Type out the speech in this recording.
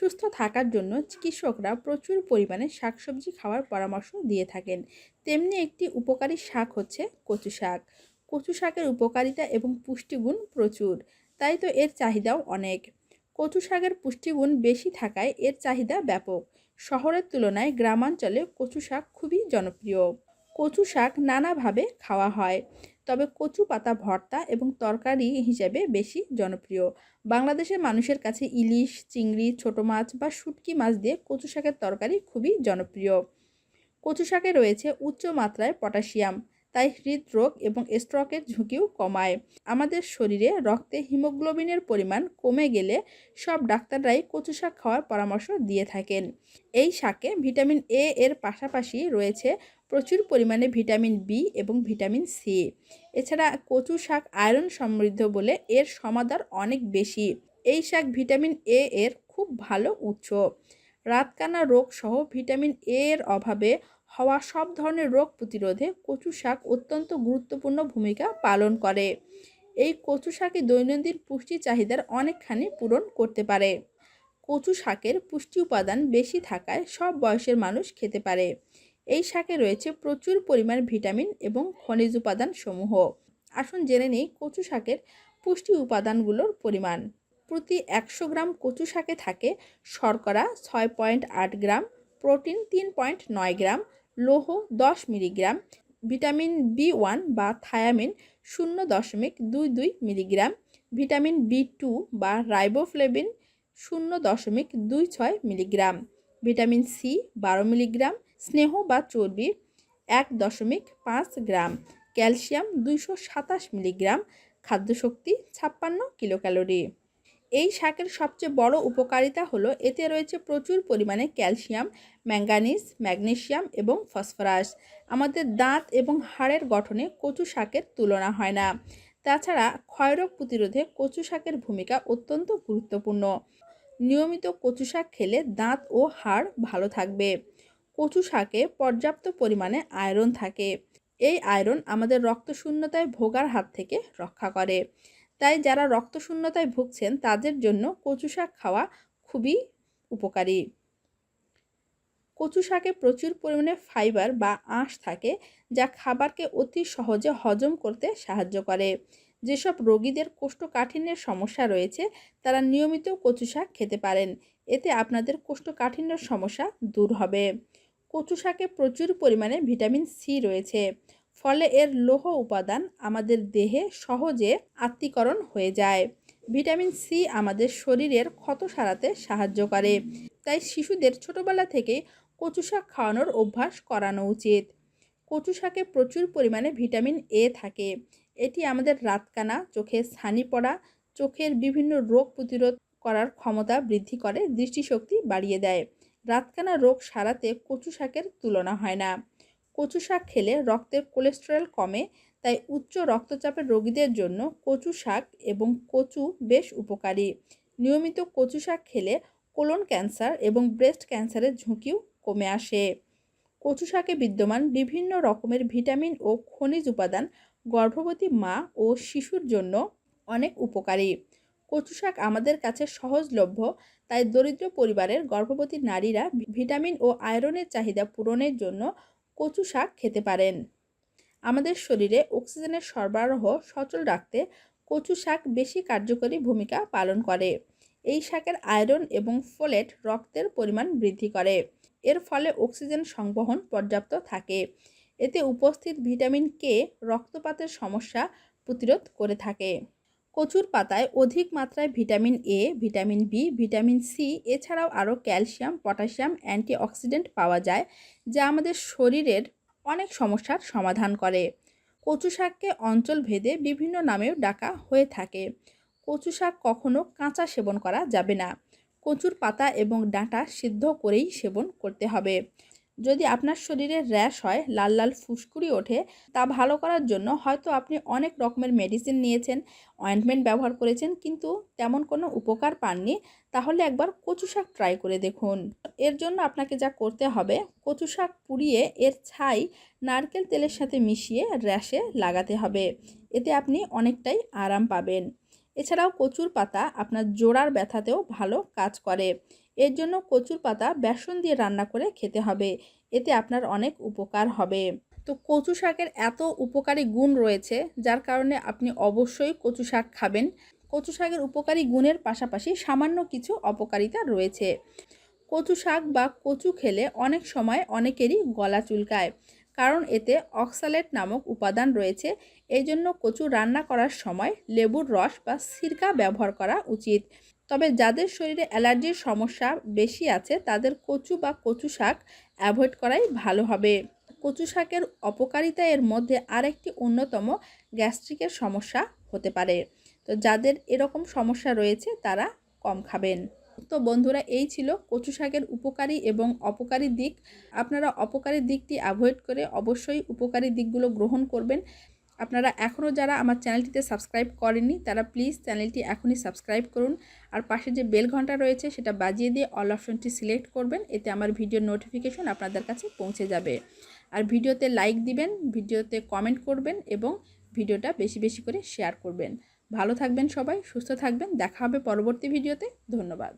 সুস্থ থাকার জন্য চিকিৎসকরা প্রচুর পরিমাণে শাকসবজি খাওয়ার পরামর্শ দিয়ে থাকেন। তেমনি একটি উপকারী শাক হচ্ছে কচু শাক কচু শাকের উপকারিতা এবং পুষ্টিগুণ প্রচুর, তাই তো এর চাহিদাও অনেক। কচু শাকের পুষ্টিগুণ বেশি থাকায় এর চাহিদা ব্যাপক। শহরের তুলনায় গ্রামাঞ্চলে কচু শাক খুবই জনপ্রিয়। কচু শাক নানাভাবে খাওয়া হয়। তবে কচু পাতা, ভর্তা এবং তরকারি হিসেবে বেশি জনপ্রিয়। বাংলাদেশের মানুষের কাছে ইলিশ, চিংড়ি, ছোট মাছ বা শুটকি মাছ দিয়ে কচু শাকের তরকারি খুবই জনপ্রিয়। কচু শাকে রয়েছে উচ্চ মাত্রায় পটাশিয়াম। তাই হৃদরোগ এবং স্ট্রোকের ঝুঁকিও কমায়। আমাদের শরীরে রক্তে হিমোগ্লোবিনের পরিমাণ কমে গেলে সব ডাক্তাররাই কচু শাক খাওয়ার পরামর্শ দিয়ে থাকেন। এই শাকে ভিটামিন এ এর পাশাপাশি রয়েছে প্রচুর পরিমাণে ভিটামিন বি এবং ভিটামিন সি। এছাড়া কচু শাক আয়রন সমৃদ্ধ বলে এর সমাদার অনেক বেশি। এই শাক ভিটামিন এ এর খুব ভালো উৎস। রাতকানা রোগ সহ ভিটামিন এ এর অভাবে হওয়া সব ধরনের রোগ প্রতিরোধে কচু শাক অত্যন্ত গুরুত্বপূর্ণ ভূমিকা পালন করে। এই কচু শাকে দৈনন্দিন পুষ্টি চাহিদার অনেকখানি পূরণ করতে পারে। কচু শাকের পুষ্টি উপাদান বেশি থাকায় সব বয়সের মানুষ খেতে পারে। এই শাকে রয়েছে প্রচুর পরিমাণ ভিটামিন এবং খনিজ উপাদান সমূহ। আসুন জেনে নিই কচু শাকের পুষ্টি উপাদানগুলোর পরিমাণ। প্রতি একশো গ্রাম কচু শাকে থাকে শর্করা ছয় পয়েন্ট আট গ্রাম, প্রোটিন তিন পয়েন্ট নয় গ্রাম লৌহ দশ মিলিগ্রাম, ভিটামিন বি ওয়ান বা থায়ামিন শূন্য দশমিক দুই দুই মিলিগ্রাম, ভিটামিন বি টু বা রাইবোফ্লেভিন শূন্য দশমিক দুই ছয় মিলিগ্রাম, ভিটামিন সি বারো মিলিগ্রাম, স্নেহ বা চর্বি এক দশমিক পাঁচ গ্রাম, ক্যালসিয়াম দুইশো সাতাশ মিলিগ্রাম, খাদ্যশক্তি ছাপ্পান্ন কিলোক্যালোরি। এই শাকের সবচেয়ে বড় উপকারিতা হলো, এতে রয়েছে প্রচুর পরিমাণে ক্যালসিয়াম, ম্যাঙ্গানিজ ম্যাগনেশিয়াম এবং ফসফরাস। আমাদের দাঁত এবং হাড়ের গঠনে কচু শাকের তুলনা হয় না। তাছাড়া ক্ষয়রোগ প্রতিরোধে কচু শাকের ভূমিকা অত্যন্ত গুরুত্বপূর্ণ। নিয়মিত কচু শাক খেলে দাঁত ও হাড় ভালো থাকবে। কচু শাকে পর্যাপ্ত পরিমাণে আয়রন থাকে। এই আয়রন আমাদের রক্তশূন্যতায় ভোগার হাত থেকে রক্ষা করে। তাই যারা রক্তশূন্যতায় ভুগছেন, তাদের জন্য কচু শাক খাওয়া খুবই উপকারী। কচু শাকে প্রচুর পরিমাণে ফাইবার বা আঁশ থাকে, যা খাবারকে অতি সহজে হজম করতে সাহায্য করে। যেসব রোগীদের কোষ্ঠকাঠিন্যের সমস্যা রয়েছে, তারা নিয়মিত কচু শাক খেতে পারেন। এতে আপনাদের কোষ্ঠকাঠিন্যের সমস্যা দূর হবে। কচু শাকে প্রচুর পরিমাণে ভিটামিন সি রয়েছে। ফলে এর লৌহ উপাদান আমাদের দেহে সহজে আত্মীকরণ হয়ে যায়। ভিটামিন সি আমাদের শরীরের ক্ষত সারাতে সাহায্য করে। তাই শিশুদের ছোটবেলা থেকে কচু শাক খাওয়ানোর অভ্যাস করানো উচিত। কচু শাকে প্রচুর পরিমাণে ভিটামিন এ থাকে। এটি আমাদের রাতকানা, চোখে ছানি পড়া, চোখের বিভিন্ন রোগ প্রতিরোধ করার ক্ষমতা বৃদ্ধি করে, দৃষ্টিশক্তি বাড়িয়ে দেয়। রাতকানা রোগ সারাতে কচু শাকের তুলনা হয় না। কচু শাক খেলে রক্তের কোলেস্টেরল কমে, তাই উচ্চ রক্তচাপের রোগীদের জন্য কচু শাক এবং কচু বেশ উপকারী। নিয়মিত কচু শাক খেলে কোলন ক্যান্সার এবং ব্রেস্ট ক্যান্সারের ঝুঁকিও কমে আসে। কচু শাকে বিদ্যমান বিভিন্ন রকমের ভিটামিন ও খনিজ উপাদান গর্ভবতী মা ও শিশুর জন্য অনেক উপকারী। কচু শাক আমাদের কাছে সহজলভ্য, তাই দরিদ্র পরিবারের গর্ভবতী নারীরা ভিটামিন ও আয়রনের চাহিদা পূরণের জন্য কচু শাক খেতে পারেন। আমাদের শরীরে অক্সিজেনের সরবরাহ সচল রাখতে কচু শাক বেশি কার্যকরী ভূমিকা পালন করে। এই শাকের আয়রন এবং ফোলেট রক্তের পরিমাণ বৃদ্ধি করে। এর ফলে অক্সিজেন সংবহন পর্যাপ্ত থাকে। এতে উপস্থিত ভিটামিন কে রক্তপাতের সমস্যা প্রতিরোধ করে থাকে। কচুর পাতায় অধিক মাত্রায় vitamin A vitamin B vitamin C এছাড়াও আরও ক্যালসিয়াম, পটাশিয়াম, অ্যান্টিঅক্সিডেন্ট পাওয়া যায়, যা আমাদের শরীরের অনেক সমস্যার সমাধান করে। কচু শাককে অঞ্চল ভেদে বিভিন্ন নামেও ডাকা হয়ে থাকে। কচু শাক কখনো কাঁচা সেবন করা যাবে না। কচুর পাতা এবং ডাঁটা সিদ্ধ করেই সেবন করতে হবে। যদি আপনার শরীরে র্যাশ হয়, লাল লাল ফুসকুড়ি ওঠে, তা ভালো করার জন্য হয়তো আপনি অনেক রকমের মেডিসিন নিয়েছেন অয়েন্টমেন্ট ব্যবহার করেছেন, কিন্তু তেমন কোনো উপকার পাননি, তাহলে একবার কচু শাক ট্রাই করে দেখুন। এর জন্য আপনাকে যা করতে হবে, কচু শাক পুড়িয়ে এর ছাই নারকেল তেলের সাথে মিশিয়ে র্যাশে লাগাতে হবে। এতে আপনি অনেকটাই আরাম পাবেন। এছাড়াও কচুর পাতা আপনার জোড়ার ব্যথাতেও ভালো কাজ করে। এর জন্য কচুর পাতা বেসন দিয়ে রান্না করে খেতে হবে। এতে আপনার অনেক উপকার হবে। তো কচু শাকের এত উপকারী গুণ রয়েছে, যার কারণে আপনি অবশ্যই কচু শাক খাবেন। কচু শাকের উপকারী গুণের পাশাপাশি সামান্য কিছু অপকারিতা রয়েছে। কচু শাক বা কচু খেলে অনেক সময় অনেকেরই গলা চুলকায়। কারণ এতে অক্সালেট নামক উপাদান রয়েছে। এই জন্য কচু রান্না করার সময় লেবুর রস বা সিরকা ব্যবহার করা উচিত। তবে যাদের শরীরে অ্যালার্জির সমস্যা বেশি আছে, তাদের কচু বা কচু শাক অ্যাভয়েড করাই ভালো হবে। কচু শাকের অপকারিতা এর মধ্যে আরেকটি অন্যতম গ্যাস্ট্রিকের সমস্যা হতে পারে। তো যাদের এরকম সমস্যা রয়েছে, তারা কম খাবেন। তো বন্ধুরা, এই ছিল কচু শাকের উপকারী এবং অপকারী দিক। আপনারা অপকারী দিকটি অ্যাভয়েড করে অবশ্যই উপকারী দিকগুলো গ্রহণ করবেন। আপনারা এখনও যারা আমার চ্যানেলটিতে সাবস্ক্রাইব করেননি, তারা প্লিজ চ্যানেলটি এখনই সাবস্ক্রাইব করুন। আর পাশে যে বেল ঘণ্টা রয়েছে, সেটা বাজিয়ে দিয়ে অল অপশনটি সিলেক্ট করবেন, এতে আমার ভিডিওর নোটিফিকেশন আপনাদের কাছে পৌঁছে যাবে। আর ভিডিওতে লাইক দিবেন ভিডিওতে কমেন্ট করবেন এবং ভিডিওটা বেশি বেশি করে শেয়ার করবেন। ভালো থাকবেন সবাই, সুস্থ থাকবেন, দেখা হবে পরবর্তী ভিডিওতে ধন্যবাদ।